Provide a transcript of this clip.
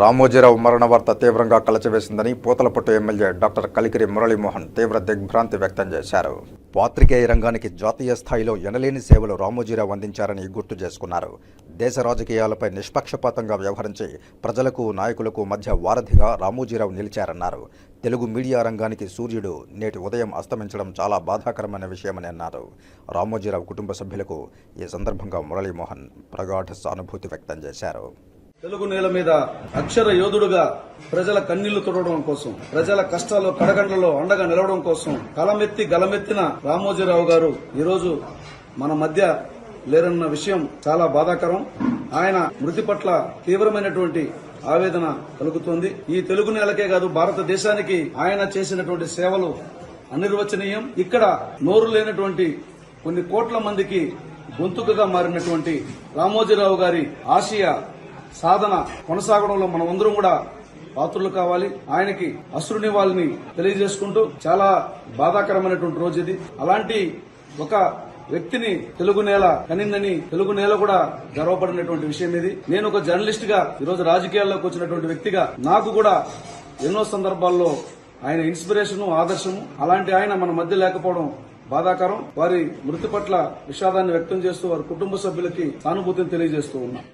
రామోజీరావు మరణ వార్త తీవ్రంగా కలచివేసిందని పూతలపట్టు ఎమ్మెల్యే డాక్టర్ కలికిరి మురళీమోహన్ తీవ్ర దిగ్భ్రాంతి వ్యక్తం చేశారు. పాత్రికేయ రంగానికి జాతీయ స్థాయిలో ఎనలేని సేవలు రామోజీరావు అందించారని గుర్తు చేసుకున్నారు. దేశ రాజకీయాలపై నిష్పక్షపాతంగా వ్యవహరించి ప్రజలకు నాయకులకు మధ్య వారధిగా రామోజీరావు నిలిచారన్నారు. తెలుగు మీడియా రంగానికి సూర్యుడు నేటి ఉదయం అస్తమించడం చాలా బాధాకరమైన విషయమని అన్నారు. రామోజీరావు కుటుంబ సభ్యులకు ఈ సందర్భంగా మురళీమోహన్ ప్రగాఢ సానుభూతి వ్యక్తం చేశారు. తెలుగు నేల మీద అక్షర యోధుడుగా ప్రజల కన్నీళ్ళు తుడవడం కోసం ప్రజల కష్టాలు కడగండ్లలో అండగా నిలవడం కోసం కలమెత్తి గలమెత్తిన రామోజీరావు గారు ఈరోజు మన మధ్య లేరన్న విషయం చాలా బాధాకరం. ఆయన మృతి పట్ల తీవ్రమైనటువంటి ఆవేదన కలుగుతోంది. ఈ తెలుగు నేలకే కాదు భారతదేశానికి ఆయన చేసినటువంటి సేవలు అనిర్వచనీయం. ఇక్కడ నోరు లేనటువంటి కొన్ని కోట్ల మందికి గొంతుకగా మారినటువంటి రామోజీరావు గారి ఆశయ సాధన కొనసాగడంలో మనమందరం కూడా పాత్రులు కావాలి. ఆయనకి అసురుని వాళ్ళని తెలియజేసుకుంటూ చాలా బాధాకరమైనటువంటి రోజు ఇది. అలాంటి ఒక వ్యక్తిని తెలుగు నేల కనిందని తెలుగు నేల కూడా గర్వపడినటువంటి విషయం ఇది. నేను ఒక జర్నలిస్ట్గా ఈరోజు రాజకీయాల్లోకి వచ్చినటువంటి వ్యక్తిగా నాకు కూడా ఎన్నో సందర్భాల్లో ఆయన ఇన్స్పిరేషన్ ఆదర్శము అలాంటి ఆయన మన మధ్య లేకపోవడం బాధాకరం. వారి మృతి పట్ల విషాదాన్ని వ్యక్తం చేస్తూ వారి కుటుంబ సభ్యులకి సానుభూతిని తెలియజేస్తూ ఉన్నాం.